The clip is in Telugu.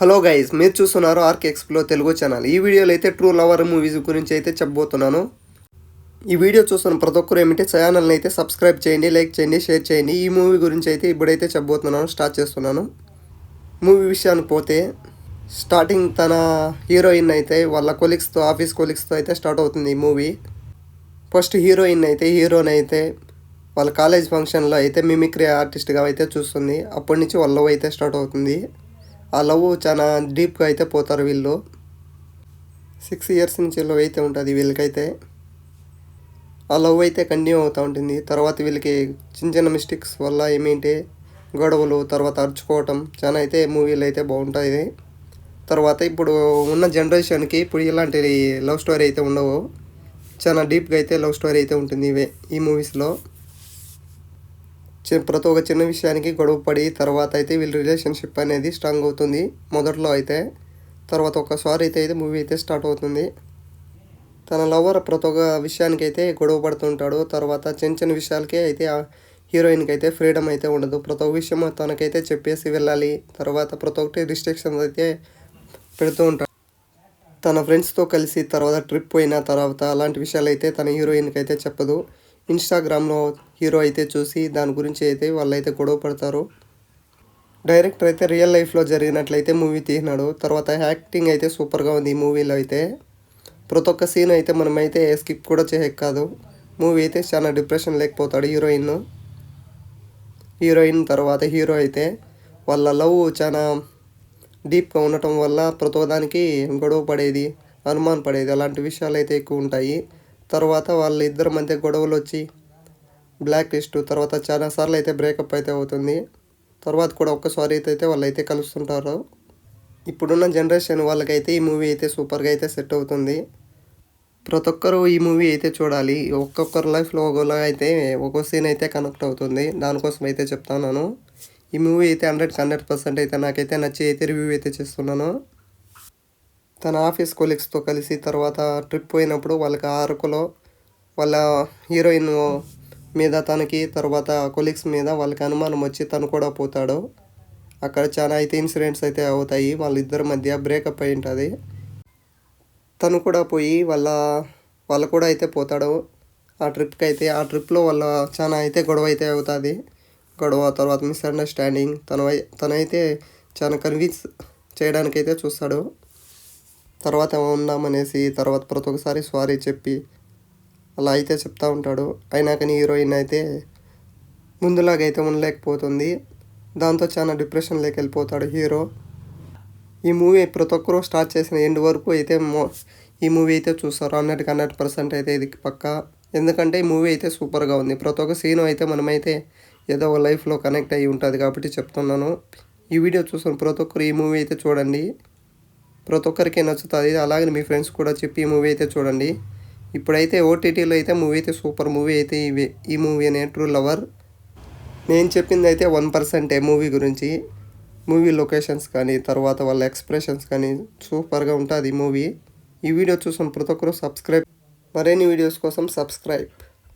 హలో గైస్ మీరు చూస్తున్నారు ఆర్కే ఎక్స్ప్లో తెలుగు ఛానల్. ఈ వీడియోలో అయితే ట్రూ లవర్ మూవీస్ గురించి అయితే చెప్పబోతున్నాను. ఈ వీడియో చూస్తున్న ప్రతి ఒక్కరు ఏమిటి ఛానల్ని అయితే సబ్స్క్రైబ్ చేయండి లైక్ చేయండి షేర్ చేయండి. ఈ మూవీ గురించి అయితే ఇప్పుడైతే చెప్పబోతున్నాను స్టార్ట్ చేస్తున్నాను. మూవీ విషయానికి పోతే స్టార్టింగ్ తన హీరోయిన్ అయితే వాళ్ళ కొలీగ్స్తో ఆఫీస్ కొలీగ్స్తో అయితే స్టార్ట్ అవుతుంది ఈ మూవీ. ఫస్ట్ హీరోయిన్ అయితే హీరోని అయితే వాళ్ళ కాలేజ్ ఫంక్షన్లో అయితే మిమిక్రీ ఆర్టిస్ట్గా అయితే చూస్తుంది. అప్పటి నుంచి వాళ్ళ అయితే స్టార్ట్ అవుతుంది. ఆ లవ్ చాలా డీప్గా అయితే పోతారు వీళ్ళు. సిక్స్ ఇయర్స్ నుంచి లవ్ అయితే ఉంటుంది వీళ్ళకైతే. ఆ లవ్ అయితే కంటిన్యూ అవుతూ ఉంటుంది. తర్వాత వీళ్ళకి చిన్న చిన్న మిస్టేక్స్ వల్ల ఏమేంటి గొడవలు తర్వాత అరుచుకోవటం చాలా అయితే మూవీలు అయితే బాగుంటాయి. తర్వాత ఇప్పుడు ఉన్న జనరేషన్కి ఇప్పుడు ఇలాంటి లవ్ స్టోరీ అయితే ఉండవు. చాలా డీప్గా అయితే లవ్ స్టోరీ అయితే ఉంటుంది ఇవే ఈ మూవీస్లో ప్రతి ఒక్క చిన్న విషయానికి గొడవ పడి తర్వాత అయితే వీళ్ళ రిలేషన్షిప్ అనేది స్ట్రాంగ్ అవుతుంది. మొదట్లో అయితే తర్వాత ఒకసారి అయితే అయితే మూవీ అయితే స్టార్ట్ అవుతుంది. తన లవర్ ప్రతి ఒక్క విషయానికి అయితే గొడవ పడుతుంటాడు తర్వాత చిన్న చిన్న విషయాలకే అయితే ఆ హీరోయిన్కి అయితే ఫ్రీడమ్ అయితే ఉండదు. ప్రతి ఒక్క విషయం తనకైతే చెప్పేసి వెళ్ళాలి. తర్వాత ప్రతి ఒక్కటి రిస్ట్రిక్షన్స్ అయితే పెడుతూ ఉంటాడు. తన ఫ్రెండ్స్తో కలిసి తర్వాత ట్రిప్ పోయిన తర్వాత అలాంటి విషయాలు అయితే తన హీరోయిన్కి అయితే చెప్పదు. ఇన్స్టాగ్రామ్లో హీరో అయితే చూసి దాని గురించి అయితే వాళ్ళైతే గొడవ పడతారు. డైరెక్టర్ అయితే రియల్ లైఫ్లో జరిగినట్లయితే మూవీ తీసినాడు. తర్వాత యాక్టింగ్ అయితే సూపర్గా ఉంది ఈ మూవీలో అయితే. ప్రతి ఒక్క సీన్ అయితే మనమైతే స్కిప్ కూడా చేయక కాదు మూవీ అయితే చాలా డిప్రెషన్ లేకపోతాడు హీరోయిన్ హీరోయిన్ తర్వాత హీరో అయితే వాళ్ళ లవ్ చాలా డీప్గా ఉండటం వల్ల ప్రతి దానికి గొడవ పడేది అనుమానం పడేది అలాంటి విషయాలు అయితే ఎక్కువ ఉంటాయి. తర్వాత వాళ్ళ ఇద్దరి మధ్య గొడవలు వచ్చి బ్లాక్ లిస్ట్ తర్వాత చాలా సార్లు అయితే బ్రేకప్ అయితే అవుతుంది. తర్వాత కూడా ఒక్కసారి అయితే వాళ్ళు అయితే కలుస్తుంటారు. ఇప్పుడున్న జనరేషన్ వాళ్ళకైతే ఈ మూవీ అయితే సూపర్గా అయితే సెట్ అవుతుంది. ప్రతి ఒక్కరు ఈ మూవీ అయితే చూడాలి. ఒక్కొక్కరు లైఫ్లో ఒకలా అయితే ఒక్కో సీన్ అయితే కనెక్ట్ అవుతుంది. దానికోసం అయితే చెప్తాను ఈ మూవీ అయితే హండ్రెడ్కి హండ్రెడ్ పర్సెంట్ అయితే నాకైతే నచ్చి అయితే రివ్యూ అయితే చేస్తున్నాను. తన ఆఫీస్ కొలీగ్స్తో కలిసి తర్వాత ట్రిప్ పోయినప్పుడు వాళ్ళకి ఆ అరకులో వాళ్ళ హీరోయిన్ మీద తనకి తర్వాత కొలీగ్స్ మీద వాళ్ళకి అనుమానం వచ్చి తను కూడా పోతాడు. అక్కడ చాలా అయితే ఇన్సిడెంట్స్ అయితే అవుతాయి. వాళ్ళిద్దరి మధ్య బ్రేకప్ అయి ఉంటుంది తను కూడా పోయి వాళ్ళ వాళ్ళు కూడా అయితే పోతాడు. ఆ ట్రిప్కి అయితే ఆ ట్రిప్లో వాళ్ళ చాలా అయితే గొడవ అయితే అవుతుంది. గొడవ తర్వాత మిస్అండర్స్టాండింగ్ తన తనైతే చాలా కన్విన్స్ చేయడానికైతే చూస్తాడు. తర్వాత ఉందామనేసి తర్వాత ప్రతి ఒక్కసారి సారీ చెప్పి అలా అయితే చెప్తా ఉంటాడు. అయినా కానీ హీరోయిన్ అయితే ముందులాగైతే ఉండలేకపోతుంది. దాంతో చాలా డిప్రెషన్లోకి వెళ్ళిపోతాడు హీరో ఈ మూవీ ప్రతి ఒక్కరూ స్టార్ట్ చేసిన ఎండ్ వరకు అయితే మో ఈ మూవీ అయితే చూస్తారు. హండ్రెడ్కి హండ్రెడ్ పర్సెంట్ అయితే ఇది పక్క. ఎందుకంటే ఈ మూవీ అయితే సూపర్గా ఉంది. ప్రతి ఒక్క సీన్ అయితే మనమైతే ఏదో ఒక లైఫ్లో కనెక్ట్ అయ్యి ఉంటుంది కాబట్టి చెప్తున్నాను. ఈ వీడియో చూసిన ప్రతి ఒక్కరు ఈ మూవీ అయితే చూడండి. ప్రతి ఒక్కరికి నచ్చుతుంది. అలాగే మీ ఫ్రెండ్స్ కూడా చెప్పి ఈ మూవీ అయితే చూడండి. ఇప్పుడైతే ఓటీటీలో అయితే మూవీ అయితే సూపర్ మూవీ అయితే ఇవి. ఈ మూవీ అనే ట్రూ లవర్. నేను చెప్పింది అయితే వన్ పర్సెంటే మూవీ గురించి. మూవీ లొకేషన్స్ కానీ తర్వాత వాళ్ళ ఎక్స్ప్రెషన్స్ కానీ సూపర్గా ఉంటుంది ఈ మూవీ. ఈ వీడియో చూసిన ప్రతి ఒక్కరు సబ్స్క్రైబ్. మరిన్ని వీడియోస్ కోసం సబ్స్క్రైబ్.